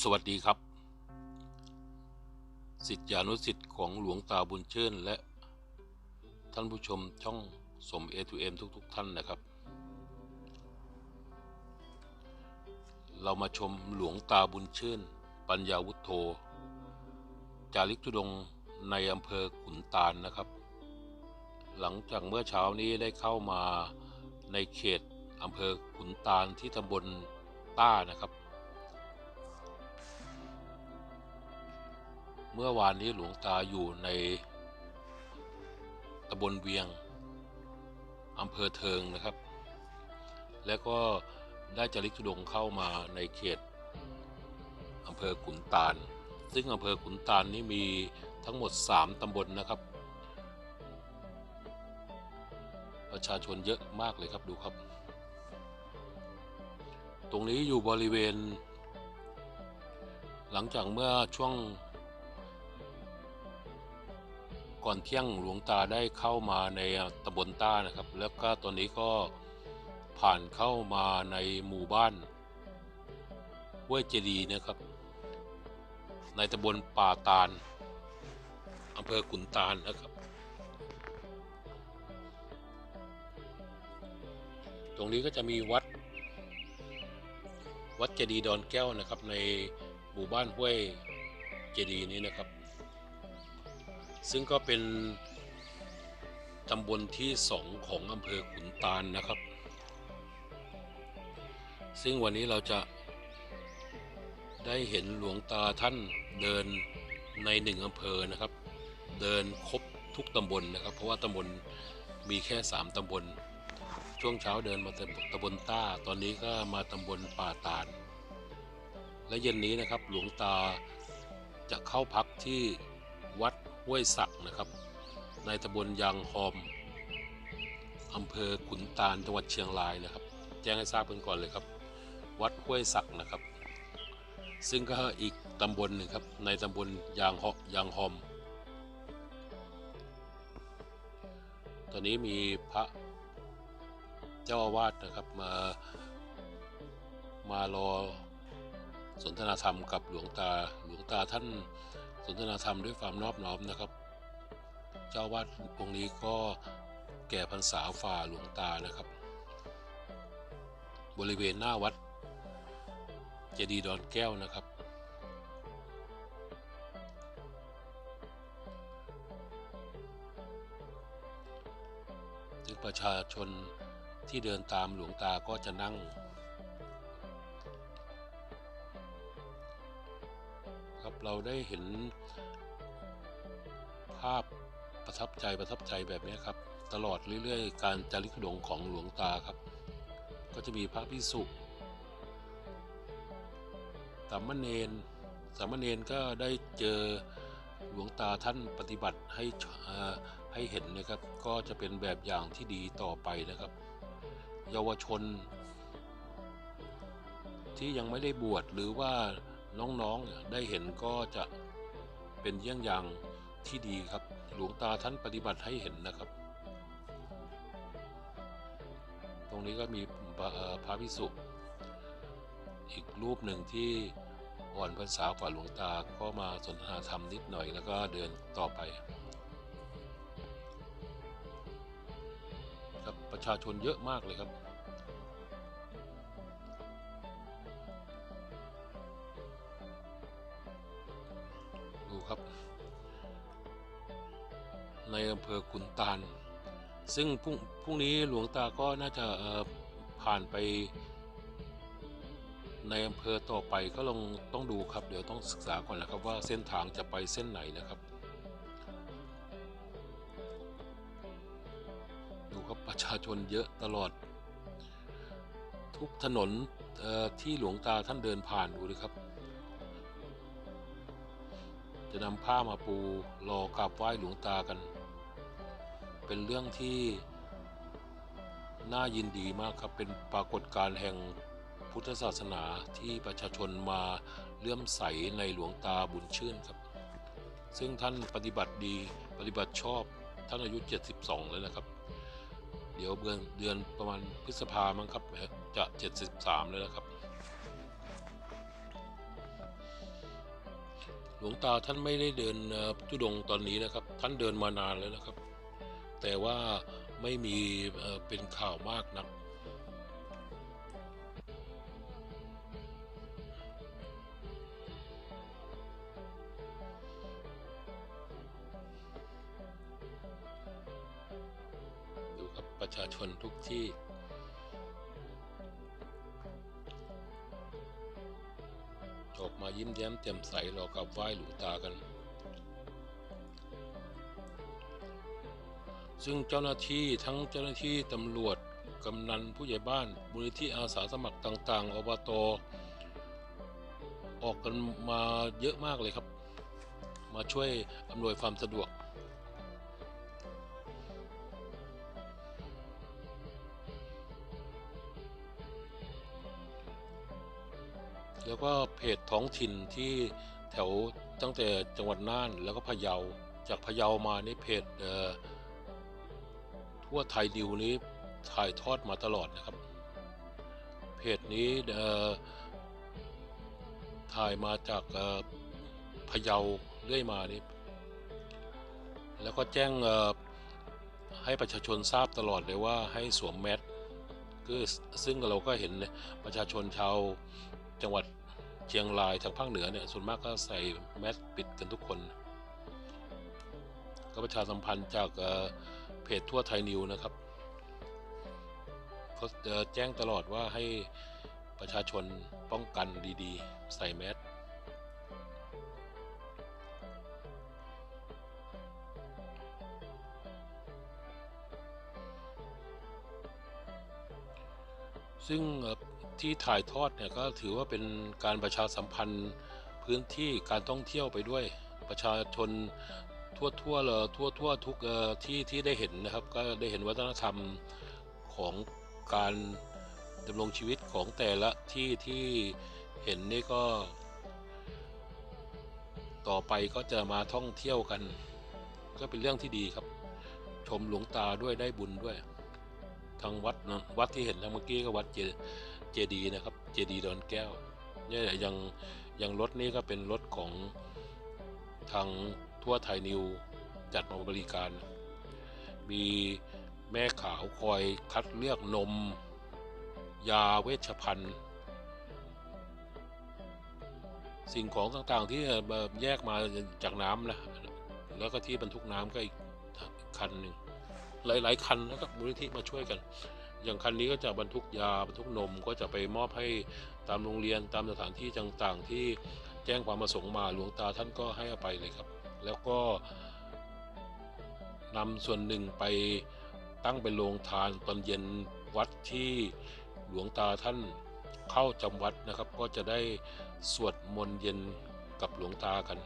สวัสดีครับ สิทธิานุสิทธิ์ของหลวงตาบุญเชิญและ ท่านผู้ชมช่องสม A2M ทุกๆทท่านนะครับ เรามาชมหลวงตาบุญเชิญปัญญาวุฒโธ จาริกทุดงในอำเภอขุนตาลนะครับ หลังจากเมื่อเช้านี้ได้เข้ามาในเขตอำเภอขุนตาลที่ตำบลต้านะครับ เมื่อวานนี้หลวงตาอยู่ในตำบลเวียงอำเภอเทิงนะครับ และก็ได้จริกธุดงเข้ามาในเขตอำเภอขุนตาล ซึ่งอำเภอขุนตาลนี้มีทั้งหมด 3ตำบลนะครับ ประชาชนเยอะมากเลยครับดูครับ ตรงนี้อยู่บริเวณ หลังจากเมื่อช่วง ก่อนเที่ยงหลวงตาได้เข้ามาในตำบลต้านะครับ แล้วก็ตอนนี้ก็ผ่านเข้ามาในหมู่บ้านห้วยเจดีนะครับ ในตำบลป่าตาลอำเภอขุนตาลนะครับ ตรงนี้ก็จะมีวัด วัดเจดีดอนแก้วนะครับ ในหมู่บ้านห้วยเจดีนี้นะครับ ซึ่งก็เป็นตำบลที่สองของอำเภอขุนตาลนะครับ ซึ่งวันนี้เราจะได้เห็นหลวงตาท่านเดินในหนึ่งอำเภอนะครับ เดินครบทุกตำบลนะครับ เพราะว่าตำบลมีแค่สามตำบล ช่วงเช้าเดินมาตำบลต้า ตอนนี้ก็มาตำบลป่าตาล และเย็นนี้นะครับหลวงตาจะเข้าพักที่วัด ห้วยสักนะครับ ในตำบลยางหอมอำเภอขุนตาลจังหวัดเชียงรายนะครับ แจ้งให้ทราบกันก่อนเลยครับ วัดห้วยสักนะครับ ซึ่งก็อีกตำบลหนึ่งครับ ในตำบลยางหอยางหอม ตอนนี้มีพระเจ้าอาวาสนะครับมามารอสนทนาธรรมกับหลวงตาหลวงตาท่าน สนทนาธรรมด้วยความนอบน้อมนะครับ เจ้าวาดองค์นี้ก็แก่พรรษาฝ่าหลวงตานะครับ บริเวณหน้าวัด เจดีดอนแก้วนะครับ ซึ่งประชาชนที่เดินตามหลวงตาก็จะนั่ง เราได้เห็นภาพประทับใจประทับใจแบบนี้ครับ ตลอดเรื่อยๆ การจาริกดงของหลวงตาครับ ก็จะมีพระพิสุสามเณรสามเณรก็ได้เจอหลวงตาท่านปฏิบัติให้ให้เห็นนะครับ ก็จะเป็นแบบอย่างที่ดีต่อไปนะครับ เยาวชน ที่ยังไม่ได้บวชหรือว่า น้องๆได้เห็นก็จะเป็นเยี่ยงอย่างที่ดีครับ หลวงตาท่านปฏิบัติให้เห็นนะครับ ตรงนี้ก็มีพระเอ่อพระพิสุอีกรูปหนึ่งที่อ่อนภาษากว่าหลวงตาก็มาสนทนาธรรมนิดหน่อยแล้วก็เดินต่อไปครับประชาชนเยอะมากเลยครับ ภอขุนตาล ซึ่งพรุ่งพรุ่งนี้หลวงตาก็น่าจะผ่านไปในอำเภอต่อไปก็ลองต้องดูครับ เดี๋ยวต้องศึกษาก่อนนะครับว่าเส้นทางจะไปเส้นไหนนะครับ ดูครับประชาชนเยอะตลอด ทุกถนนที่หลวงตาท่านเดินผ่านดูดิครับ จะนำผ้ามาปูรอกราบไหว้หลวงตากัน เป็นเรื่องที่น่ายินดีมากครับ เป็นปรากฏการณ์แห่งพุทธศาสนาที่ประชาชนมาเลื่อมใสในหลวงตาบุญชื่นครับ ซึ่งท่านปฏิบัติดีปฏิบัติชอบท่านอายุ 72 แล้วนะครับ เดี๋ยวเดือนเดือนประมาณพฤษภามั้งครับจะ 73 แล้วนะครับ หลวงตาท่านไม่ได้เดินเอ่อทุดงตอนนี้นะครับ ท่านเดินมานานแล้วนะครับ แต่ว่าไม่มีเป็นข่าวมากนักดูครับประชาชนทุกที่ออกมายิ้มแย้มแจ่มใสรอกราบไหว้หลวงตากัน ซึ่งเจ้าหน้าที่ทั้งเจ้าหน้าที่ตำรวจกำนันผู้ใหญ่บ้านมูลนิธิอาสาสมัครต่างๆอบตออกกันมาเยอะมากเลยครับ มาช่วยอำนวยความสะดวก แล้วก็เพจท้องถิ่นที่แถวตั้งแต่จังหวัดน่านแล้วก็พะเยา จากพะเยามานี่เพจ ทั่วไทยดิวนี้ถ่ายทอดมาตลอดนะครับ เพจนี้ถ่ายมาจากพะเยาเรื่อยมานี่แล้วก็แจ้งให้ประชาชนทราบตลอดเลยว่าให้สวมแมสคือซึ่งเราก็เห็นประชาชนชาวจังหวัดเชียงรายทางภาคเหนือเนี่ยส่วนมากก็ใส่แมสปิดกันทุกคน ก็ประชาสัมพันธ์จาก เพจทั่วไทยนิวนะครับเขาแจ้งตลอดว่าให้ประชาชนป้องกันดีๆ ใส่แมสซึ่งที่ถ่ายทอดเนี่ยก็ถือว่าเป็นการประชาสัมพันธ์พื้นที่การท่องเที่ยวไปด้วยประชาชน ทั่วทั่วเลยทั่วทั่วทุกที่ที่ได้เห็นนะครับ ก็ได้เห็นวัฒนธรรมของการดำรงชีวิตของแต่ละที่ที่เห็นนี่ก็ ต่อไปก็จะมาท่องเที่ยวกัน ก็เป็นเรื่องที่ดีครับ ชมหลวงตาด้วยได้บุญด้วยทางวัดนะวัดที่เห็นเมื่อกี้ก็วัดเจเจดีนะครับ เจดีดอนแก้วเนี่ยอย่างอย่างรถนี้ก็เป็นรถของทาง ทั่วไทยนิวจัดมาบริการ มีแม่ขาวคอยคัดเลือกนม ยาเวชภัณฑ์ สิ่งของต่างๆที่แยกมาจากน้ำนะแล้วก็ที่บรรทุกน้ำก็อีกคันหนึ่งหลาย ๆ คันนะครับมูลนิธิมาช่วยกัน อย่างคันนี้ก็จะบรรทุกยาบรรทุกนมก็จะไปมอบให้ตามโรงเรียนตามสถานที่ต่างๆ ที่แจ้งความประสงค์มาหลวงตาท่านก็ให้อาไปเลยครับ แล้วก็นำส่วนหนึ่งไปตั้งเป็นโรงทานตอนเย็นวัดที่หลวงตาท่านเข้าจำวัดนะครับ ก็จะได้สวดมนต์เย็นกับหลวงตากัน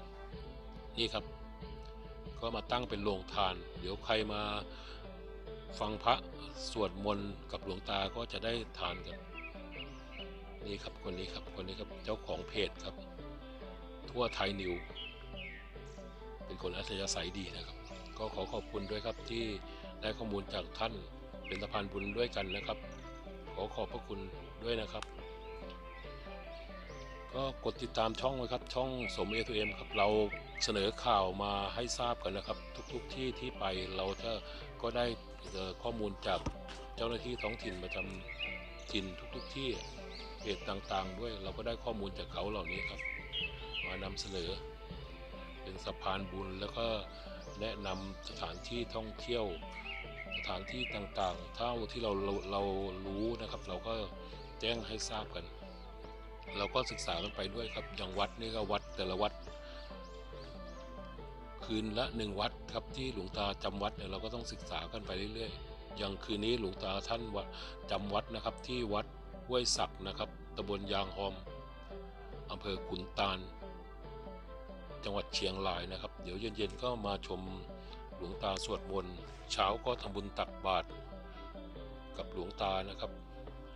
นี่ครับ ก็มาตั้งเป็นโรงทาน เดี๋ยวใครมาฟังพระสวดมนต์กับหลวงตาก็จะได้ทานกัน นี่ครับคนนี้ครับคนนี้ครับเจ้าของเพจครับ ทั่วไทยนิว เป็นคนอัธยาศัยดีนะครับ ก็ขอขอบคุณด้วยครับที่ได้ข้อมูลจากท่านเป็นสะพานบุญด้วยกันนะครับ ขอขอบพระคุณด้วยนะครับ ก็กดติดตามช่องไว้ครับ ช่องสมเอทูเอ็มครับเราเสนอข่าวมาให้ทราบกันนะครับ ทุกๆทที่ที่ไปเราจะก็ได้เอ่อข้อมูลจากเจ้าหน้าที่ท้องถิ่นประจำถิ่นทุกๆทที่เพจต่างๆ ด้วยเราก็ได้ข้อมูลจากเขาเหล่านี้ครับ มานำเสนอ เป็นสะพานบุญ แล้วก็แนะนำสถานที่ท่องเที่ยว สถานที่ต่างๆ เท่าที่เราเราเรารู้นะครับ เราก็แจ้งให้ทราบกัน เราก็ศึกษากันไปด้วยครับอย่างวัดนี่ก็วัดแต่ละวัด คืนละหนึ่งวัดครับที่หลวงตาจำวัดเนี่ยเราก็ต้องศึกษากันไปเรื่อยๆ อย่างคืนนี้หลวงตาท่านวัดจำวัดนะครับที่วัดห้วยศักนะครับตำบลยางหอมอำเภอขุนตาล จังหวัดเชียงรายนะครับ เดี๋ยวเย็นๆก็มาชมหลวงตาสวดมนต์เช้าก็ทำบุญตักบาตรกับหลวงตานะครับ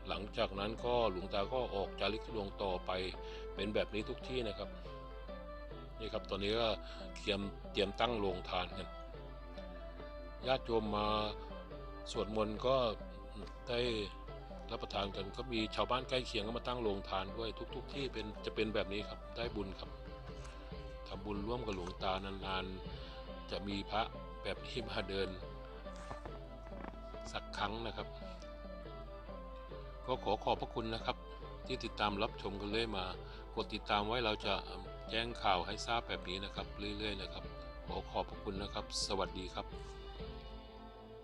หลังจากนั้นก็หลวงตาก็ออกจาริกทุดงต่อไปเป็นแบบนี้ทุกที่นะครับนี่ครับตอนนี้ก็เตรียมเตรียมตั้งโรงทานกันญาติโยมมาสวดมนต์ก็ได้รับประทานกันก็มีชาวบ้านใกล้เคียงก็มาตั้งโรงทานด้วยทุก ๆที่เป็นจะเป็นแบบนี้ครับได้บุญครับ ทำบุญร่วมกับหลวงตานานๆ จะมีพระแบบนี้มาเดิน สักครั้งนะครับ ก็ขอขอบพระคุณนะครับ ที่ติดตามรับชมกันเรื่อยมา กดติดตามไว้เราจะแจ้งข่าวให้ทราบแบบนี้นะครับ เรื่อยๆนะครับ ขอขอบพระคุณนะครับ สวัสดีครับ